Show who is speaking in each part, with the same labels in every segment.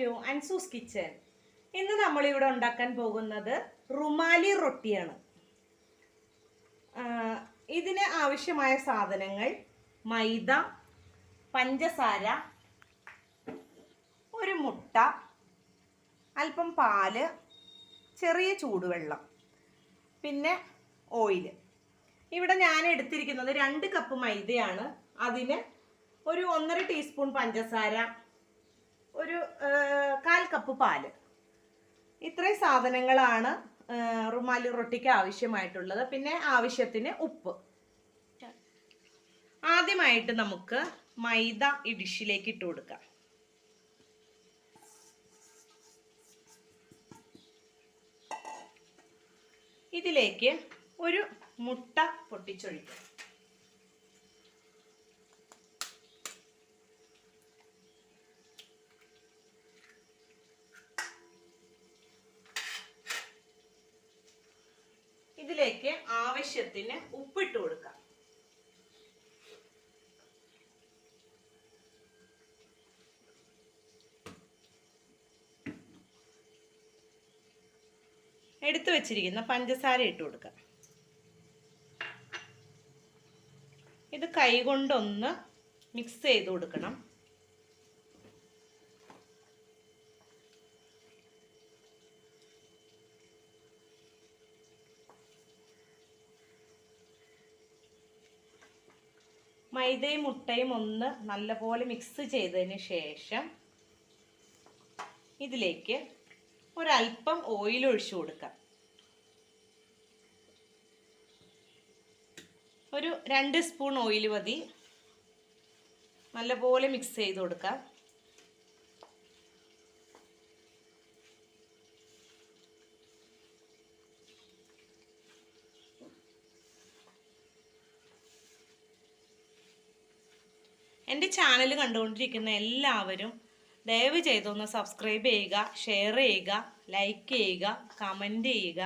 Speaker 1: To അൻസൂസ് kitchen. ഇന്ന് നമ്മളിവിടെ ഉണ്ടാക്കാൻ പോകുന്നത് റുമാലി റൊട്ടിയാണ്. ഇതിന് ആവശ്യമായ സാധനങ്ങൾ മൈദ പഞ്ചസാര ഒരു മുട്ട അല്പം പാൽ ചെറിയ ചൂടുവെള്ളം പിന്നെ ഓയിൽ. ഇവിടെ ഞാൻ എടുത്തിരിക്കുന്നത് രണ്ട് കപ്പ് മൈദയാണ്. അതിന് ഒരു ഒന്നര ടീസ്പൂൺ പഞ്ചസാര ഒരു കാൽ കപ്പ് പാൽ. ഇത്രയും സാധനങ്ങളാണ് റുമാലി റൊട്ടിക്ക് ആവശ്യമായിട്ടുള്ളത്. പിന്നെ ആവശ്യത്തിന് ഉപ്പ്. ആദ്യമായിട്ട് നമുക്ക് മൈദ ഈ ഡിഷിലേക്ക് ഇട്ട് കൊടുക്കാം. ഇതിലേക്ക് ഒരു മുട്ട പൊട്ടിച്ചൊഴിക്കാം ഇതിലേക്ക് ആവശ്യത്തിന് ഉപ്പിട്ട് കൊടുക്കാം. എടുത്തു വച്ചിരിക്കുന്ന പഞ്ചസാര ഇട്ട് കൊടുക്കാം. ഇത് കൈകൊണ്ടൊന്ന് മിക്സ് ചെയ്ത് കൊടുക്കണം. മൈദയും മുട്ടയും ഒന്ന് നല്ലപോലെ മിക്സ് ചെയ്തതിന് ശേഷം ഇതിലേക്ക് ഒരല്പം ഓയിൽ ഒഴിച്ചു കൊടുക്കാം. ഒരു രണ്ട് സ്പൂൺ ഓയിൽ മതി. നല്ലപോലെ മിക്സ് ചെയ്ത് കൊടുക്കാം. എന്റെ ചാനൽ കണ്ടുകൊണ്ടിരിക്കുന്ന എല്ലാവരും ദയവ് ചെയ്തൊന്ന് സബ്സ്ക്രൈബ് ചെയ്യുക ഷെയർ ചെയ്യുക ലൈക്ക് ചെയ്യുക കമന്റ് ചെയ്യുക.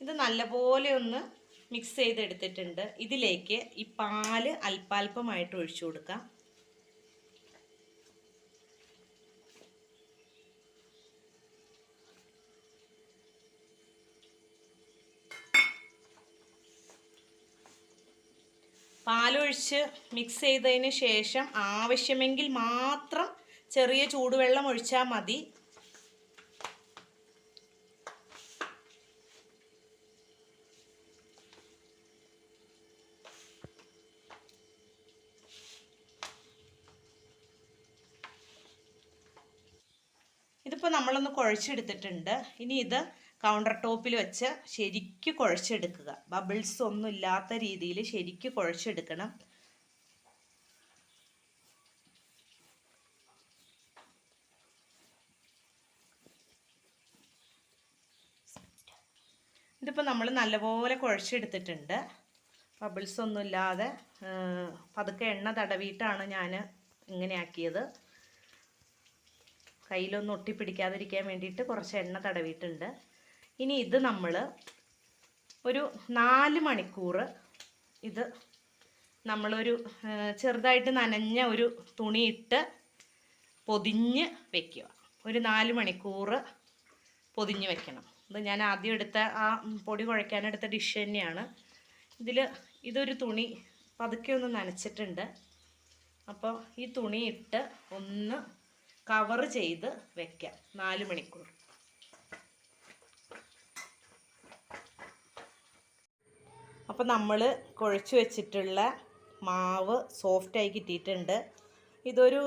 Speaker 1: ഇത് നല്ലപോലെ ഒന്ന് മിക്സ് ചെയ്തെടുത്തിട്ടുണ്ട്. ഇതിലേക്ക് ഈ പാൽ അല്പാൽപമായിട്ട് ഒഴിച്ചു കൊടുക്കാം. പാലൊഴിച്ച് മിക്സ് ചെയ്തതിന് ശേഷം ആവശ്യമെങ്കിൽ മാത്രം ചെറിയ ചൂടുവെള്ളം ഒഴിച്ചാൽ മതി. ഇതിപ്പോൾ നമ്മളൊന്ന് കുഴച്ചെടുത്തിട്ടുണ്ട്. ഇനി ഇത് കൗണ്ടർ ടോപ്പിൽ വെച്ച് ശരിക്ക് കുഴച്ചെടുക്കുക. ബബിൾസ് ഒന്നും ഇല്ലാത്ത രീതിയിൽ ശരിക്ക് കുഴച്ചെടുക്കണം. ഇതിപ്പോൾ നമ്മൾ നല്ലപോലെ കുഴച്ചെടുത്തിട്ടുണ്ട്. ബബിൾസ് ഒന്നും ഇല്ലാതെ പതുക്കെ എണ്ണ തടവിയിട്ടാണ് ഞാൻ ഇങ്ങനെ ആക്കിയത്. കയ്യിലൊന്നും ഒട്ടിപ്പിടിക്കാതിരിക്കാൻ വേണ്ടിയിട്ട് കുറച്ച് എണ്ണ തടവിയിട്ടുണ്ട്. ഇനി ഇത് നമ്മൾ ഒരു നാല് മണിക്കൂർ ഇത് നമ്മളൊരു ചെറുതായിട്ട് നനഞ്ഞ ഒരു തുണിയിട്ട് പൊതിഞ്ഞ് വെക്കുക. ഒരു നാല് മണിക്കൂർ പൊതിഞ്ഞ് വെക്കണം. ഇത് ഞാൻ ആദ്യം എടുത്ത ആ പൊടി കുഴയ്ക്കാനെടുത്ത ഡിഷ് തന്നെയാണ്. ഇതിൽ ഇതൊരു തുണി പതുക്കെ ഒന്ന് നനച്ചിട്ടുണ്ട്. അപ്പോൾ ഈ തുണിയിട്ട് ഒന്ന് കവർ ചെയ്ത് വെക്കാം. നാല് മണിക്കൂർ. അപ്പോൾ നമ്മൾ കുഴച്ച് വെച്ചിട്ടുള്ള മാവ് സോഫ്റ്റായി കിട്ടിയിട്ടുണ്ട്. ഇതൊരു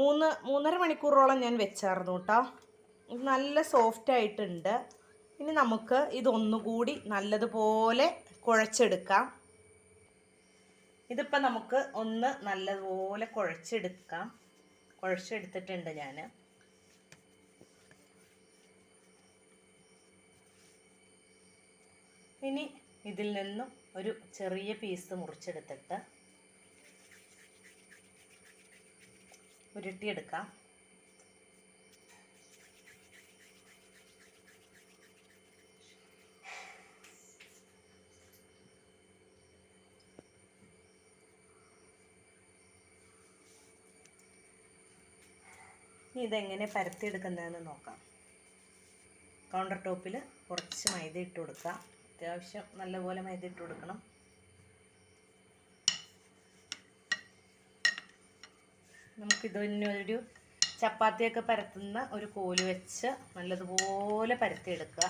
Speaker 1: മൂന്ന് മൂന്നര മണിക്കൂറോളം ഞാൻ വെച്ചായിരുന്നു കേട്ടോ. ഇത് നല്ല സോഫ്റ്റ് ആയിട്ടുണ്ട്. ഇനി നമുക്ക് ഇതൊന്നുകൂടി നല്ലതുപോലെ കുഴച്ചെടുക്കാം. ഇതിപ്പോൾ നമുക്ക് ഒന്ന് നല്ലതുപോലെ കുഴച്ചെടുക്കാം. കുഴച്ചെടുത്തിട്ടുണ്ട് ഞാൻ ഇനി ഇതിൽ നിന്നും ഒരു ചെറിയ പീസ് മുറിച്ചെടുത്തിട്ട് ഉരുട്ടിയെടുക്കാം. ഇനി ഇതെങ്ങനെ പരത്തിയെടുക്കുന്നതെന്ന് നോക്കാം. കൗണ്ടർ ടോപ്പിൽ കുറച്ച് മൈദ ഇട്ട് കൊടുക്കുക അത്യാവശ്യം നല്ലപോലെ മൈദ ഇട്ട് കൊടുക്കണം നമുക്കിതൊരു ചപ്പാത്തിയൊക്കെ പരത്തുന്ന ഒരു കോൽ വെച്ച് നല്ലതുപോലെ പരത്തിയെടുക്കുക.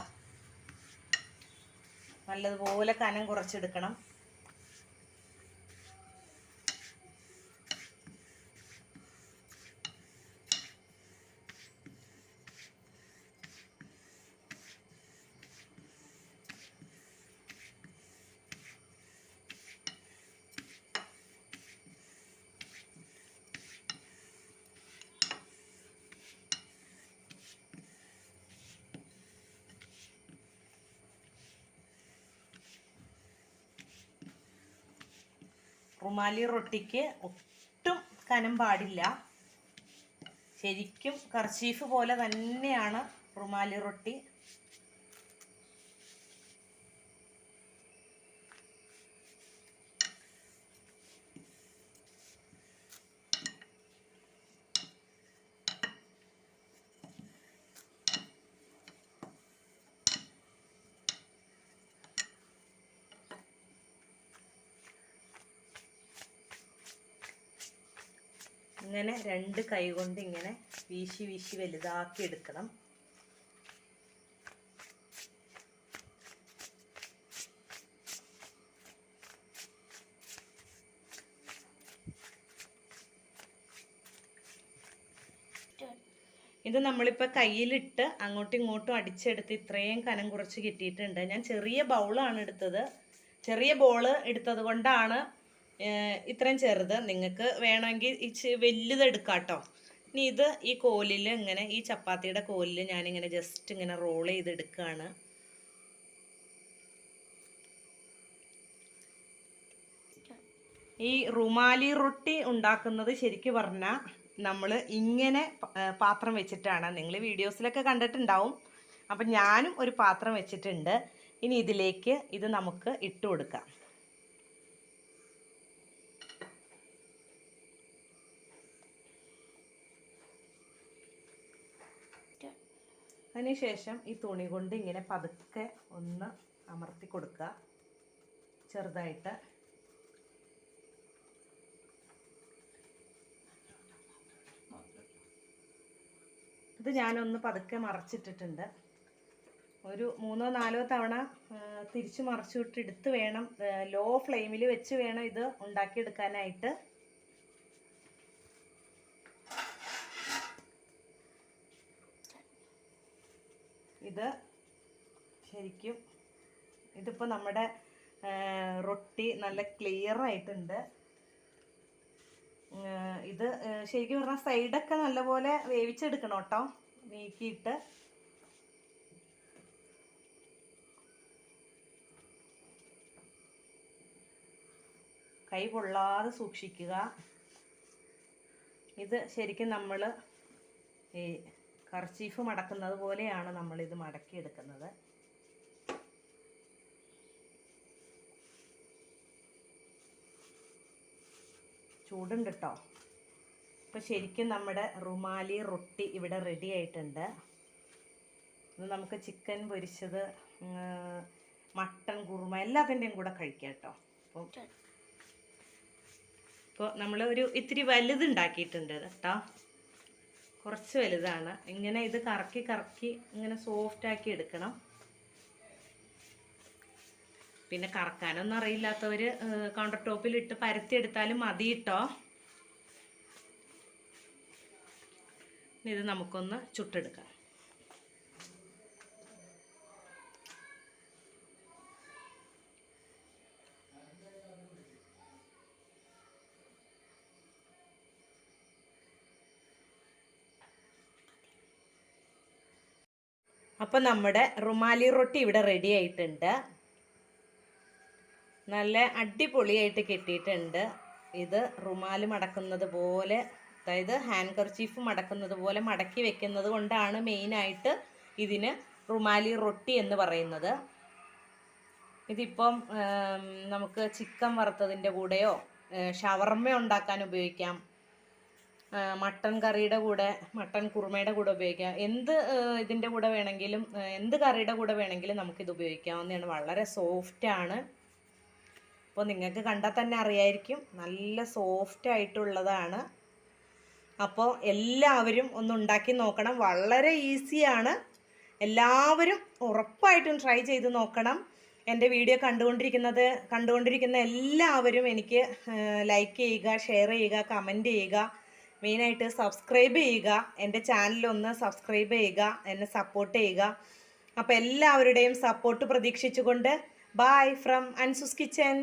Speaker 1: നല്ലതുപോലെ കനം കുറച്ചെടുക്കണം. റുമാലി റൊട്ടിക്ക് ഒട്ടും കനം പാടില്ല. ശരിക്കും കർച്ചീഫ് പോലെ തന്നെയാണ് റുമാലി റൊട്ടി. ഇങ്ങനെ രണ്ട് കൈ കൊണ്ട് ഇങ്ങനെ വീശി വീശി വലുതാക്കി എടുക്കണം. ഇത് നമ്മളിപ്പോൾ കയ്യിലിട്ട് അങ്ങോട്ടും ഇങ്ങോട്ടും അടിച്ചെടുത്ത് ഇത്രയും കനം കുറച്ച് കിട്ടിയിട്ടുണ്ട്. ഞാൻ ചെറിയ ബൗളാണ് എടുത്തത്. ചെറിയ ബോൾ എടുത്തത് കൊണ്ടാണ് ഇത്രയും ചെറുത് നിങ്ങൾക്ക് വേണമെങ്കിൽ ഇച്ചി വലുത് എടുക്കാം കേട്ടോ ഇനി ഇത് ഈ കോലിൽ ഇങ്ങനെ ഈ ചപ്പാത്തിയുടെ കോലിൽ ഞാനിങ്ങനെ ജസ്റ്റ് ഇങ്ങനെ റോൾ ചെയ്തെടുക്കുകയാണ് ഈ റുമാലി റൊട്ടി ഉണ്ടാക്കുന്നത് ശരിക്കും പറഞ്ഞാൽ നമ്മൾ ഇങ്ങനെ പാത്രം വെച്ചിട്ടാണ്. നിങ്ങൾ വീഡിയോസിലൊക്കെ കണ്ടിട്ടുണ്ടാവും. അപ്പം ഞാനും ഒരു പാത്രം വെച്ചിട്ടുണ്ട്. ഇനി ഇതിലേക്ക് ഇത് നമുക്ക് ഇട്ട് കൊടുക്കാം. അതിനുശേഷം ഈ തുണി കൊണ്ട് ഇങ്ങനെ പതുക്കെ ഒന്ന് അമർത്തി കൊടുക്കുക. ചെറുതായിട്ട്. ഇത് ഞാനൊന്ന് പതുക്കെ മറച്ചിട്ടിട്ടുണ്ട്. ഒരു മൂന്നോ നാലോ തവണ തിരിച്ച് മറിച്ചു വിട്ടെടുത്ത് വേണം ലോ ഫ്ലെയിമിൽ വെച്ച് വേണം ഇത് ഉണ്ടാക്കിയെടുക്കാനായിട്ട്. ഇത് ശരിക്കും ഇതിപ്പോൾ നമ്മുടെ റൊട്ടി നല്ല ക്ലിയർ ആയിട്ടുണ്ട്. ഇത് ശരിക്കും പറഞ്ഞാൽ സൈഡൊക്കെ നല്ലപോലെ വേവിച്ചെടുക്കണം കേട്ടോ നീക്കിയിട്ട്. കൈ പൊള്ളാതെ സൂക്ഷിക്കുക. ഇത് ശരിക്കും നമ്മൾ ഈ കർച്ചീഫ് മടക്കുന്നത് പോലെയാണ് നമ്മളിത് മടക്കിയെടുക്കുന്നത്. ചൂടുണ്ട് കേട്ടോ ഇപ്പം ശരിക്കും നമ്മുടെ റുമാലി റൊട്ടി ഇവിടെ റെഡി ആയിട്ടുണ്ട്. ഇത് നമുക്ക് ചിക്കൻ പൊരിച്ചത് മട്ടൺ കുറുമ എല്ലാത്തിന്റെയും കൂടെ കഴിക്കാം കേട്ടോ അപ്പോൾ ഇപ്പോൾ നമ്മൾ ഒരു ഇത്തിരി വലുതുണ്ടാക്കിയിട്ടുണ്ട് കേട്ടോ കുറച്ച് വലുതാണ്. ഇങ്ങനെ ഇത് കറക്കി കറക്കി ഇങ്ങനെ സോഫ്റ്റ് ആക്കി എടുക്കണം. പിന്നെ കറക്കാനൊന്നും അറിയില്ലാത്തവർ കൗണ്ടർ ടോപ്പിൽ ഇട്ട് പരത്തി എടുത്താലും മതി കേട്ടോ ഇത് നമുക്കൊന്ന് ചുട്ടെടുക്കാം. അപ്പോൾ നമ്മുടെ റുമാലി റൊട്ടി ഇവിടെ റെഡി ആയിട്ടുണ്ട്. നല്ല അടിപൊളിയായിട്ട് കിട്ടിയിട്ടുണ്ട്. ഇത് റുമാൽ മടക്കുന്നത് പോലെ അതായത് ഹാൻഡ് കർച്ചീഫ് മടക്കുന്നത് പോലെ മടക്കി വെക്കുന്നത് കൊണ്ടാണ് മെയിനായിട്ട് ഇതിന് റുമാലി റൊട്ടി എന്ന് പറയുന്നത്. ഇതിപ്പം നമുക്ക് ചിക്കൻ വറുത്തതിന്റെ കൂടെയോ ഷവർമ ഷവർമ്മ ഉണ്ടാക്കാൻ ഉപയോഗിക്കാം. മട്ടൺ കറിയുടെ കൂടെ മട്ടൺ കുറുമയുടെ കൂടെ ഉപയോഗിക്കാം. എന്ത് ഇതിന്റെ കൂടെ വേണമെങ്കിലും എന്ത് കറിയുടെ കൂടെ വേണമെങ്കിലും നമുക്കിത് ഉപയോഗിക്കാവുന്നതാണ്. വളരെ സോഫ്റ്റാണ് അപ്പോൾ നിങ്ങൾക്ക് കണ്ടാൽ തന്നെ അറിയായിരിക്കും നല്ല സോഫ്റ്റ് ആയിട്ടുള്ളതാണ്. അപ്പോൾ എല്ലാവരും ഒന്ന് ഉണ്ടാക്കി നോക്കണം. വളരെ ഈസിയാണ് എല്ലാവരും ഉറപ്പായിട്ടും ട്രൈ ചെയ്ത് നോക്കണം. എന്റെ വീഡിയോ കണ്ടുകൊണ്ടിരിക്കുന്നത് കണ്ടുകൊണ്ടിരിക്കുന്ന എല്ലാവരും എനിക്ക് ലൈക്ക് ചെയ്യുക ഷെയർ ചെയ്യുക കമന്റ് ചെയ്യുക. മെയിനായിട്ട് സബ്സ്ക്രൈബ് ചെയ്യുക എന്റെ ചാനലൊന്ന് സബ്സ്ക്രൈബ് ചെയ്യുക എന്നെ സപ്പോർട്ട് ചെയ്യുക. അപ്പോൾ എല്ലാവരുടെയും സപ്പോർട്ട് പ്രതീക്ഷിച്ചുകൊണ്ട് ബായ് ഫ്രം അൻസുസ് കിച്ചൻ